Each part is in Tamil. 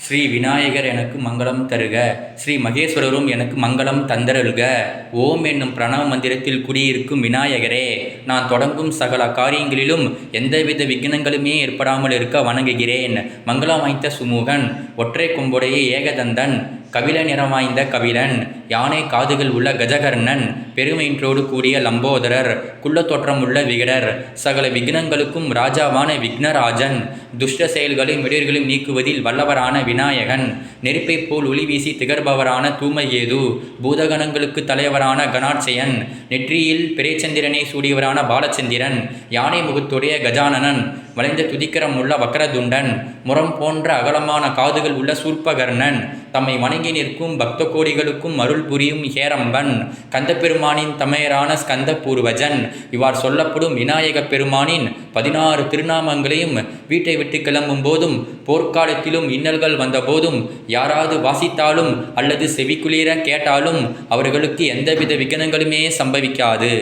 ஸ்ரீ விநாயகர் எனக்கு மங்களம் தருக. ஸ்ரீ மகேஸ்வரரும் எனக்கு மங்களம் தந்தருள்க. ஓம் என்னும் பிரணவ மந்திரத்தில் குடியிருக்கும் விநாயகரே நான் தொடங்கும் சகல காரியங்களிலும் எந்தவித விக்னங்களுமே ஏற்படாமல் இருக்க வணங்குகிறேன். மங்களம் வாய்ந்த சுமூகன் ஒற்றை கொம்புடைய ஏகதந்தன் கபில நிறம் வாய்ந்த கபிலன் யானை காதுகள் உள்ள கஜகர்ணன் பெருமையின்றோடு கூடிய லம்போதரர் குள்ள தோற்றமுள்ள விகடர் சகல விக்னங்களுக்கும் ராஜாவான விக்னராஜன் துஷ்ட செயல்களையும் விடர்களையும் நீக்குவதில் வல்லவரான விநாயகன் நெருப்பைப் போல் ஒளி வீசி திகழ்பவரான ஏது பூதகணங்களுக்கு தலைவரான கணாட்சயன் நெற்றியில் பிறைச்சந்திரனை சூடியவரான பாலச்சந்திரன் யானை முகத்துடைய கஜானனன் வளைந்த துதிக்கரம் உள்ள வக்கரதுண்டன் முரம் போன்ற அகலமான காதுகள் உள்ள சூர்பகர்ணன் தம்மை வணங்கி நிற்கும் பக்த கோடிகளுக்கும் அருள் புரியும் ஹேரம்பன் கந்தப்பெருமானின் தமையரான ஸ்கந்த பூர்வஜன் இவ்வாறு சொல்லப்படும் விநாயகப் பெருமானின் பதினாறு திருநாமங்களையும் வீட்டை விட்டு கிளம்பும் போதும் போர்க்காலத்திலும் இன்னல்கள் வந்தபோதும் யாராவது வாசித்தாலும் அல்லது செவிக்குளிர கேட்டாலும் அவர்களுக்கு எந்தவித விகனங்களுமே சம்பவிக்காது.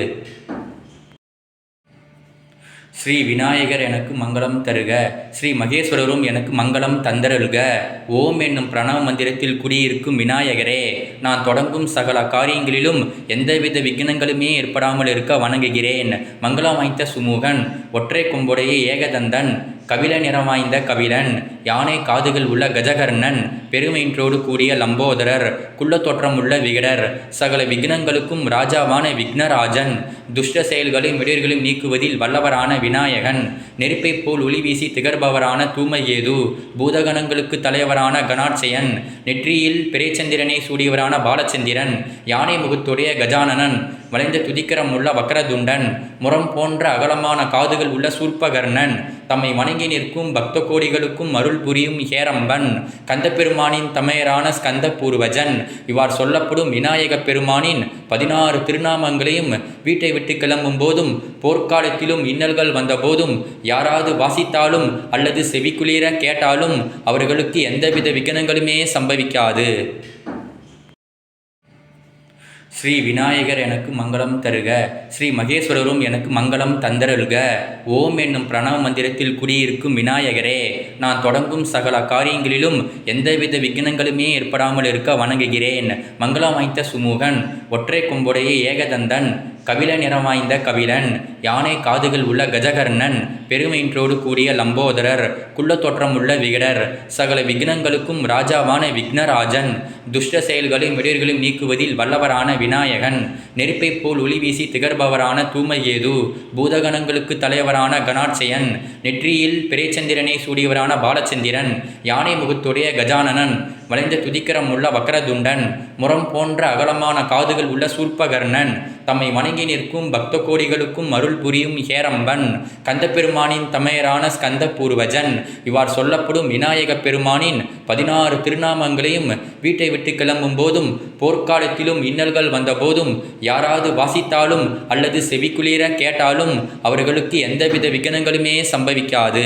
ஸ்ரீ விநாயகர் எனக்கு மங்களம் தருக. ஸ்ரீ மகேஸ்வரரும் எனக்கு மங்களம் தந்தருள்க. ஓம் என்னும் பிரணவ மந்திரத்தில் குடியிருக்கும் விநாயகரே நான் தொடங்கும் சகல காரியங்களிலும் எந்தவித விக்னங்களுமே ஏற்படாமல் இருக்க வணங்குகிறேன். மங்களம் வாய்ந்த சுமூகன் ஒற்றை கொம்புடைய ஏகதந்தன் கபில நிறம் வாய்ந்த கபிலன் யானை காதுகள் உள்ள கஜகர்ணன் பெருமையின்றோடு கூடிய லம்போதரர் குள்ள தோற்றமுள்ள விகடர் சகல விக்னங்களுக்கும் ராஜாவான விக்னராஜன் துஷ்ட செயல்களையும் விடர்களையும் நீக்குவதில் வல்லவரான விநாயகன் நெருப்பைப் போல் ஒளி வீசி திகழ்பவரான தூமையேது பூதகணங்களுக்கு தலைவரான கணாட்சயன் நெற்றியில் பிறைச்சந்திரனை சூடியவரான பாலச்சந்திரன் யானை முகத்துடைய கஜானனன் வளைந்த துதிக்கரம் உள்ள வக்கரதுண்டன் முரம் போன்ற அகலமான காதுகள் உள்ள சூர்பகர்ணன் தம்மை வணங்கி நிற்கும் பக்த கோடிகளுக்கும் அருள் புரியும் ஹேரம்பன் கந்தப்பெருமானின் தமையரான ஸ்கந்த பூர்வஜன் இவ்வாறு சொல்லப்படும் விநாயகப் பெருமானின் பதினாறு திருநாமங்களையும் வீட்டை விட்டு கிளம்பும் போதும் போர்க்காலத்திலும் இன்னல்கள் வந்தபோதும் யாராவது வாசித்தாலும் அல்லது செவிக்குளிர கேட்டாலும் அவர்களுக்கு எந்தவித விகனங்களுமே சம்பவிக்காது. ஸ்ரீ விநாயகர் எனக்கு மங்களம் தருக. ஸ்ரீ மகேஸ்வரரும் எனக்கு மங்களம் தந்தருள்க. ஓம் என்னும் பிரணவ மந்திரத்தில் குடியிருக்கும் விநாயகரே நான் தொடங்கும் சகல காரியங்களிலும் எந்தவித விக்னங்களுமே ஏற்படாமல் இருக்க வணங்குகிறேன். மங்களம் வாய்ந்த சுமூகன் ஒற்றை கொம்புடைய ஏகதந்தன் கபில நிறம் வாய்ந்த கபிலன் யானை காதுகள் உள்ள கஜகர்ணன் பெருமையின்றோடு கூடிய லம்போதரர் குள்ள தோற்றமுள்ள விகடர் சகல விக்னங்களுக்கும் ராஜாவான விக்னராஜன் துஷ்ட செயல்களையும் விடர்களையும் நீக்குவதில் வல்லவரான விநாயகன் நெருப்பைப் போல் ஒளி வீசி திகழ்பவரான தூமையேது பூதகணங்களுக்கு தலைவரான கணாட்சயன் நெற்றியில் பிறைச்சந்திரனை சூடியவரான பாலச்சந்திரன் யானை முகத்துடைய கஜானனன் வளைந்த துதிக்கரம் உள்ள வக்கரதுண்டன் முரம் போன்ற அகலமான காதுகள் உள்ள சூர்பகர்ணன் தம்மை வணங்கி நிற்கும் பக்த கோடிகளுக்கும் அருள் புரியும் ஹேரம்பன். கந்தப்பெருமானின் தமையரான ஸ்கந்த பூர்வஜன் இவ்வாறு சொல்லப்படும் விநாயகப் பெருமானின் பதினாறு திருநாமங்களையும் வீட்டை விட்டு கிளம்பும் போதும் போர்க்காலத்திலும் இன்னல்கள் வந்தபோதும் யாராவது வாசித்தாலும் அல்லது செவிக்குளிர கேட்டாலும் அவர்களுக்கு எந்தவித விகனங்களுமே சம்பவிக்காது.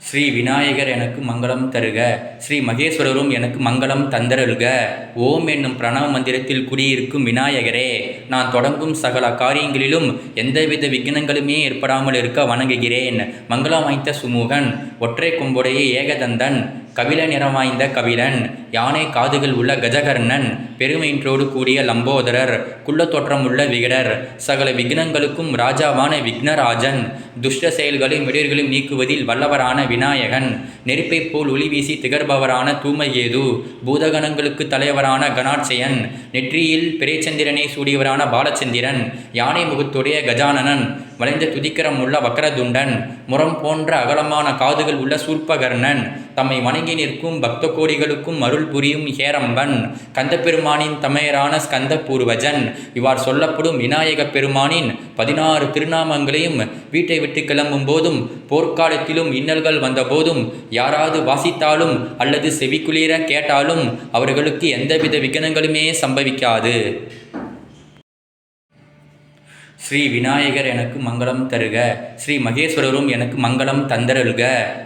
ஸ்ரீ விநாயகர் எனக்கு மங்களம் தருக. ஸ்ரீ மகேஸ்வரரும் எனக்கு மங்களம் தந்தருள்க. ஓம் என்னும் பிரணவ மந்திரத்தில் குடியிருக்கும் விநாயகரே நான் தொடங்கும் சகல காரியங்களிலும் எந்தவித விக்னங்களுமே ஏற்படாமல் இருக்க வணங்குகிறேன். மங்களம் வாய்ந்த சுமூகன் ஒற்றை கொம்புடைய ஏகதந்தன் கபில நிறம் வாய்ந்த கபிலன் யானை காதுகள் உள்ள கஜகர்ணன் பெருமையின்றோடு கூடிய லம்போதரர் குள்ள தோற்றமுள்ள விகடர் சகல விக்னங்களுக்கும் ராஜாவான விக்னராஜன் துஷ்ட செயல்களையும் விடர்களையும் நீக்குவதில் வல்லவரான விநாயகன் நெருப்பைப் போல் ஒளி வீசி திகழ்பவரான தூமகேது பூதகணங்களுக்கு தலைவரான கணாட்சயன் நெற்றியில் பிரேச்சந்திரனை சூடியவரான பாலச்சந்திரன் யானை முகத்துடைய கஜானனன் வளைந்த துதிக்கரம் உள்ள வக்கரதுண்டன் முரம் போன்ற அகலமான காதுகள் உள்ள சூர்பகர்ணன் தம்மை வணங்கி நிற்கும் பக்த கோடிகளுக்கும் அருள் புரியும் ஹேரம்பன் கந்தப்பெருமானின் தமையரான ஸ்கந்த பூர்வஜன் இவ்வாறு சொல்லப்படும் விநாயகப் பெருமானின் பதினாறு திருநாமங்களையும் வீட்டை விட்டு கிளம்பும் போதும் போர்க்காலத்திலும் இன்னல்கள் வந்தபோதும் யாராவது வாசித்தாலும் அல்லது செவிக்குளிர கேட்டாலும் அவர்களுக்கு எந்தவித விகனங்களுமே சம்பவிக்காது. ஸ்ரீ விநாயகர் எனக்கு மங்களம் தருக. ஸ்ரீ மகேஸ்வரரும் எனக்கு மங்களம் தந்தருள்க.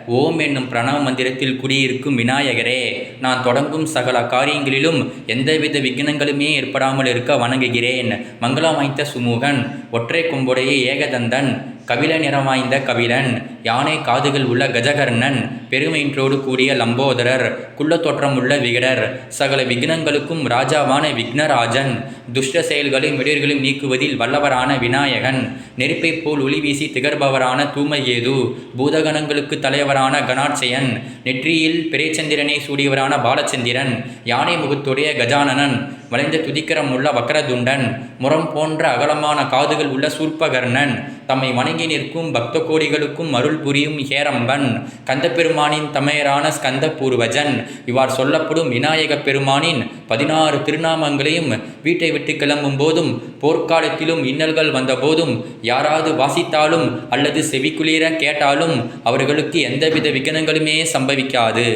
ஓம் என்னும் பிரணவ மந்திரத்தில் குடியிருக்கும் விநாயகரே நான் தொடங்கும் சகல காரியங்களிலும் எந்தவித விக்னங்களுமே ஏற்படாமல் இருக்க வணங்குகிறேன். மங்களம் வாய்ந்த சுமூகன் ஒற்றை கொம்புடைய ஏகதந்தன் கபில நிறம் வாய்ந்த கபிலன். யானை காதுகள் உள்ள கஜகர்ணன் பெருமையின்றோடு கூடிய லம்போதரர் குள்ளத்தோற்றம் உள்ள விகடர் சகல விக்னங்களுக்கும் ராஜாவான விக்னராஜன் துஷ்ட செயல்களையும் விடர்களையும் நீக்குவதில் வல்லவரான விநாயகன் நெருப்பைப் போல் ஒளி வீசி திகழ்பவரான தூமகேது பூதகணங்களுக்கு தலைவரான கணாட்சயன் நெற்றியில் பிரேச்சந்திரனை சூடியவரான பாலச்சந்திரன் யானை முகத்துடைய கஜானனன் வளைந்த துதிக்கரம் உள்ள வக்கரதுண்டன் முரம் போன்ற அகலமான காதுகள் உள்ள சூர்ப்பகர்ணன் தம்மை வணங்கி நிற்கும் பக்த கோடிகளுக்கும் அருள் புரியும் ஹேரம்பன். கந்தப்பெருமானின் தமையரான ஸ்கந்த பூர்வஜன் இவ்வாறு சொல்லப்படும் விநாயக பெருமானின் பதினாறு திருநாமங்களையும் வீட்டை விட்டு கிளம்பும் போதும் போர்க்காலத்திலும் இன்னல்கள் வந்தபோதும் யாராவது வாசித்தாலும் அல்லது செவிக்குளிர கேட்டாலும் அவர்களுக்கு எந்தவித விகனங்களுமே சம்பவிக்காது.